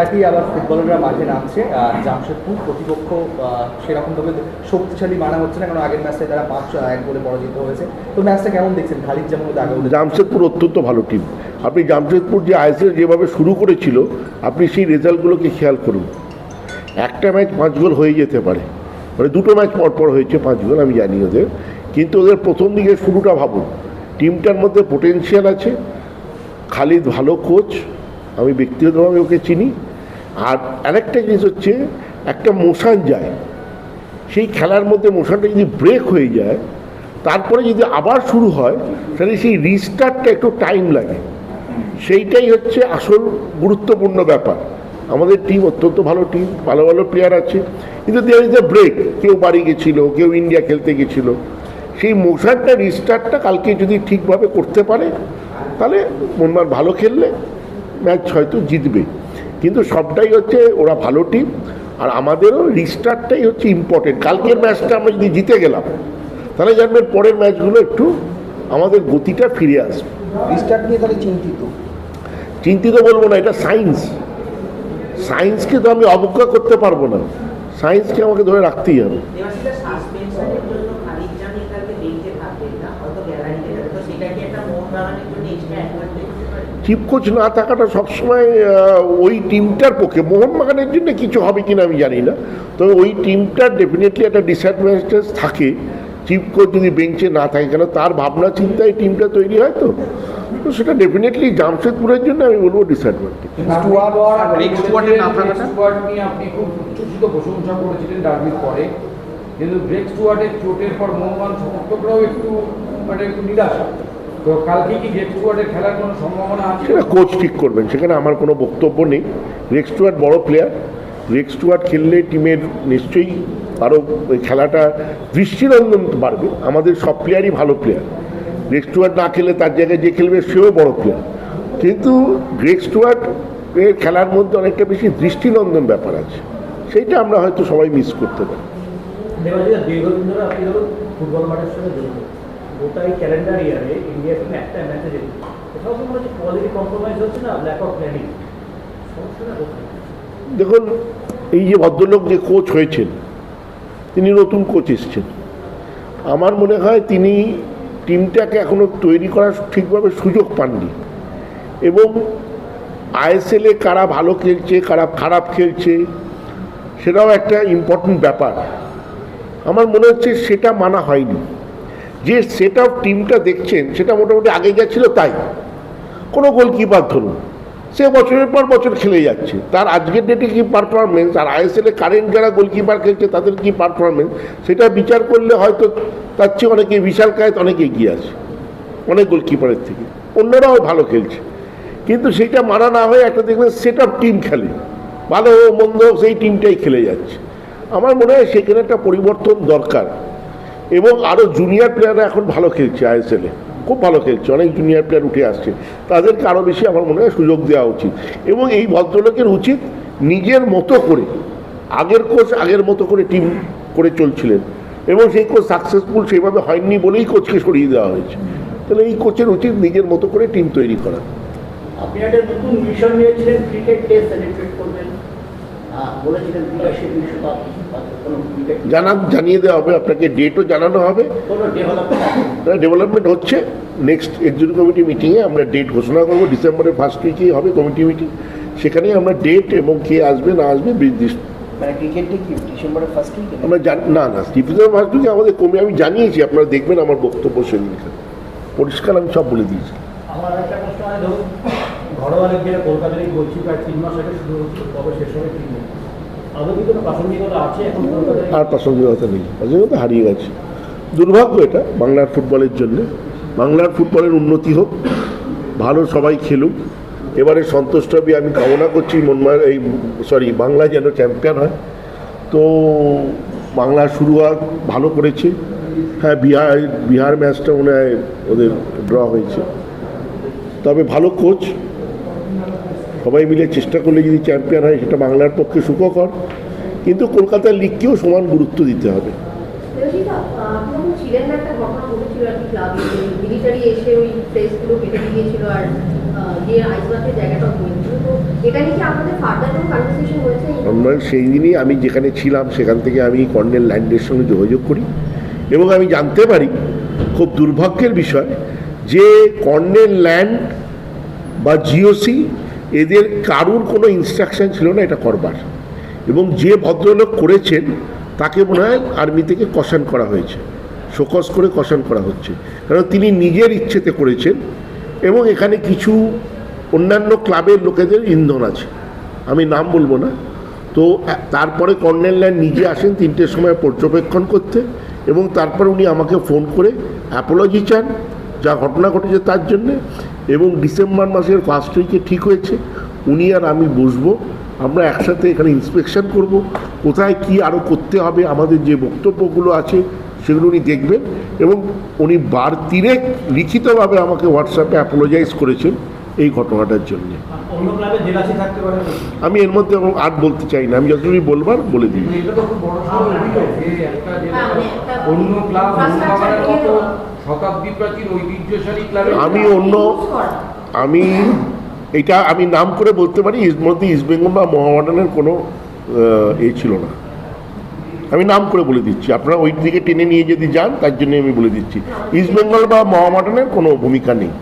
কাটিয়ে আবার ফুটবলাররা মাঠে নামছে, আর জামশেদপুর প্রতিপক্ষ সেরকমভাবে শক্তিশালী মানা হচ্ছে না, কারণ আগের ম্যাচে তারা পাঁচ এক গোলে পরাজিত হয়েছে। তো ম্যাচটা কেমন দেখছেন? খালিদ যেমন জামশেদপুর অত্যন্ত ভালো টিম। আপনি জামশেদপুর যে আইএসএল যেভাবে শুরু করেছিল, আপনি সেই রেজাল্টগুলোকে খেয়াল করুন। একটা ম্যাচ পাঁচ গোল হয়ে যেতে পারে। মানে দুটো ম্যাচ পর পর হয়েছে পাঁচ গোল, আমি জানি ওদের। কিন্তু ওদের প্রথম দিকে শুরুটা ভাবুন। টিমটার মধ্যে পোটেনশিয়াল আছে। খালিদ ভালো কোচ আমি ব্যক্তিগতভাবে ওকে চিনি। আর আরেকটা জিনিস হচ্ছে, একটা মোশান যায়। সেই খেলার মধ্যে মোশনটা যদি ব্রেক হয়ে যায়, তারপরে যদি আবার শুরু হয়, তাহলে সেই রিস্টার্টটা একটু টাইম লাগে। সেইটাই হচ্ছে আসল গুরুত্বপূর্ণ ব্যাপার। আমাদের টিম অত্যন্ত ভালো টিম ভালো ভালো প্লেয়ার আছে। কিন্তু দেয়ার ইজ এ ব্রেক কেউ বাড়ি গেছিল, কেউ ইন্ডিয়া খেলতে গেছিল। সেই মোশনটা রিস্টার্টটা কালকে যদি ঠিকভাবে করতে পারে, তাহলে মনমার ভালো খেললে ম্যাচ হয়তো জিতবে। কিন্তু সবটাই হচ্ছে ওরা ভালো টিম আর আমাদেরও রিস্টার্টটাই হচ্ছে ইম্পর্টেন্ট কালকের ম্যাচটা আমরা যদি জিতে গেলাম তাহলে জানবেন পরের ম্যাচগুলো একটু আমাদের গতিটা ফিরে আসবে। রিস্টার্ট নিয়ে তাহলে চিন্তিত? চিন্তিত বলব না এটা সায়েন্স সায়েন্সকে তো আমি অবজ্ঞা করতে পারব না। সায়েন্সকে আমাকে ধরে রাখতেই হবে দেবাশিসের সাসপেনশনের জন্য খালিদ জামি কালকে বেঞ্চে থাকবেন না হয়তো গ্যালারিতে যাবে তো সেটা কি একটা মোহন বাগানের জন্য এক্সট্রা অ্যাডভান্টেজ হতে পারে চিফ কোচ না থাকাটা সবসময় ওই টিমটার পক্ষে। মোহনবাগানের জন্য কিছু হবে কিনা আমি জানি না। তবে ওই টিমটার ডেফিনেটলি একটা ডিসঅ্যাডভান্টেজ থাকে। চিফ কোচ যদি বেঞ্চে না থাকে কেন তার ভাবনা চিন্তায় টিমটা তৈরি হয় তো। তো সেটা ডেফিনেটলি জামশেদপুরের জন্য আমি বলব ডিসঅ্যাডভান্টেজ আপনি খুব প্রশংসা করেছিলেন ডার্বির পরে। কিন্তু ব্রেক স্কোয়াডের চোটের পর মোহনবাগান সমর্থকরাও একটু মানে একটু নিরাশা। তো কালকে কি ব্রেক খেলার কোনো সম্ভাবনা আছে? সেটা কোচ ঠিক করবেন। সেখানে আমার কোনো বক্তব্য নেই। রেক্স স্টুয়ার্ট বড় প্লেয়ার রেক্স স্টুয়ার্ট খেললে টিমের নিশ্চয়ই আরও ওই খেলাটা দৃষ্টিনন্দন বাড়বে। আমাদের সব প্লেয়ারই ভালো প্লেয়ার রেক্স স্টুয়ার্ট না খেলে তার জায়গায় যে খেলবে সেও বড় প্লেয়ার কিন্তু রেক্স স্টুয়ার্ট এর খেলার মধ্যে অনেকটা বেশি দৃষ্টিনন্দন ব্যাপার আছে। সেইটা আমরা হয়তো সবাই মিস করতে পারি। দীর্ঘদিন ধরে আপনি ফুটবল মাঠের সঙ্গে জড়িত। গোটা এই ক্যালেন্ডার ইয়ারে ইন্ডিয়া টিমে একটা ম্যাচে যেত কোথাও মনে হচ্ছে কোয়ালিটি কম্প্রোমাইজ হচ্ছে না ল্যাক অফ প্ল্যানিং দেখুন, এই যে ভদ্রলোক যে কোচ হয়েছেন, তিনি নতুন কোচ এসছেন। আমার মনে হয় তিনি টিমটাকে এখনও তৈরি করার ঠিকভাবে সুযোগ পাননি। এবং আইএসএলে কারা ভালো খেলছে, কারা খারাপ খেলছে, সেটাও একটা ইম্পর্টেন্ট ব্যাপার। আমার মনে হচ্ছে সেটা মানা হয়নি। যে সেট অফ টিমটা দেখছেন, সেটা মোটামুটি আগে যা ছিল তাই। কোনো গোলকিপার ধরুন, সে বছরের পর বছর খেলে যাচ্ছে। তার আজকের ডেটে কী পারফরমেন্স আর আইএসএলে কারেন্ট যারা গোলকিপার খেলছে, তাদের কী পারফরমেন্স সেটা বিচার করলে হয়তো তার চেয়ে অনেকে বিশাল কায়ত, অনেক এগিয়ে আছে। অনেক গোলকিপারের থেকে। অন্যরাও ভালো খেলছে। কিন্তু সেটা মানা না হয়ে একটা দেখবেন সেট অফ টিম খেলে। ভালো হোক মন্দ হোক সেই টিমটাই খেলে যাচ্ছে। আমার মনে হয় সেখানে একটা পরিবর্তন দরকার। এবং আরও জুনিয়র প্লেয়াররা এখন ভালো খেলছে আইএসএলে খুব ভালো খেলছে, অনেক জুনিয়র প্লেয়ার উঠে আসছে। তাদেরকে আরও বেশি আমার মনে হয় সুযোগ দেওয়া উচিত। এবং এই ভদ্রলোকের উচিত নিজের মতো করে, আগের কোচ আগের মতো করে টিম করে চলছিলেন। এবং সেই কোচ সাকসেসফুল সেইভাবে হয়নি বলেই কোচকে সরিয়ে দেওয়া হয়েছে। তাহলে এই কোচের উচিত নিজের মতো করে টিম তৈরি করা। আপনি একটা নতুন মিশন নিয়েছিলেন ক্রিকেট টেস্ট করবেন। জানা জানিয়ে দেওয়া হবে আপনাকে ডেটও জানানো হবে। ডেভেলপমেন্ট হচ্ছে। নেক্সট এক্সিকিউটিভ কমিটি মিটিংয়ে আমরা ডেট ঘোষণা করব ডিসেম্বরের ফার্স্ট উইকেই হবে কমিটি মিটিং সেখানেই আমরা ডেট এবং কে আসবে না আসবে মানে আমরা না না ডিসেম্বর ফার্স্ট উইকে আমাদের কমে আমি জানিয়েছি আপনারা দেখবেন আমার বক্তব্য সেদিনকে। পরিষ্কার আমি সব বলে দিয়েছি। আমার একটা প্রশ্ন ঘরোয়া লিগ কলকাতার এই বলছি প্রায় তিন মাস আগে শুরু তবে শেষ হবে ঠিক নেই আর প্রাসঙ্গিকতা নেই। প্রাসঙ্গিকতা হারিয়ে গেছে। দুর্ভাগ্য এটা বাংলার ফুটবলের জন্য। বাংলার ফুটবলের উন্নতি হোক, ভালো সবাই খেলুক। এবারে সন্তোষ ট্রফি আমি কামনা করছি মনমার এই সরি বাংলা যেন চ্যাম্পিয়ন হয়। তো বাংলা শুরুয়াত ভালো করেছে। হ্যাঁ বিহার বিহার ম্যাচটা মনে হয় ওদের ড্র হয়েছে। তবে ভালো কোচ সবাই মিলে চেষ্টা করলে যদি চ্যাম্পিয়ন হয় সেটা বাংলার পক্ষে সুখকর। কিন্তু কলকাতার লিগকেও সমান গুরুত্ব দিতে হবে। এবং সেই দিনই আমি যেখানে ছিলাম সেখান থেকে আমি কর্নেল ল্যান্ডের সঙ্গে যোগাযোগ করি এবং আমি জানতে পারি খুব দুর্ভাগ্যের বিষয় যে কর্নেল ল্যান্ড বা জিওসি এদের কারুর কোনো ইনস্ট্রাকশন ছিল না এটা করবার। এবং যে ভদ্রলোক করেছেন, তাকে মনে হয় আর্মি থেকে কষান করা হয়েছে। শোকস করে কষান করা হচ্ছে। কারণ তিনি নিজের ইচ্ছেতে করেছেন এবং এখানে কিছু অন্যান্য ক্লাবের লোকেদের ইন্ধন আছে। আমি নাম বলব না। তো তারপরে কর্নেল ল্যান্ড নিজে আসেন তিনটের সময় পর্যবেক্ষণ করতে এবং তারপর উনি আমাকে ফোন করে অ্যাপোলজি চান, যা ঘটনা ঘটেছে তার জন্যে। এবং ডিসেম্বর মাসের ফার্স্ট উইকে ঠিক হয়েছে। উনি আর আমি বসবো। আমরা একসাথে এখানে ইন্সপেকশন করব। কোথায় কি আরও করতে হবে আমাদের যে বক্তব্যগুলো আছে সেগুলো উনি দেখবেন এবং উনি বার তিনেক লিখিতভাবে আমাকে হোয়াটসঅ্যাপে অ্যাপোলোজাইজ করেছেন এই ঘটনাটার জন্যে। অন্য ক্লাবে জেলাসি থাকতে পারে আমি এর মধ্যে আর বলতে চাই না। আমি যতটুকু বলবার বলে দিই। কিন্তু এটা তো খুব বড় সড় অভিযোগ যে একটা যে হ্যাঁ, মানে অন্য শতাব্দী প্রাচীন ঐতিহ্যশালী আমি অন্য আমি এটা আমি নাম করে বলতে পারি মধ্যে ইস্টবেঙ্গল বা মহামডানের কোনো এ ছিল না। আমি নাম করে বলে দিচ্ছি। আপনারা ওই দিকে টেনে নিয়ে যদি যান তার জন্য আমি বলে দিচ্ছি। ইস্টবেঙ্গল বা মহামডানের কোনো ভূমিকা নেই।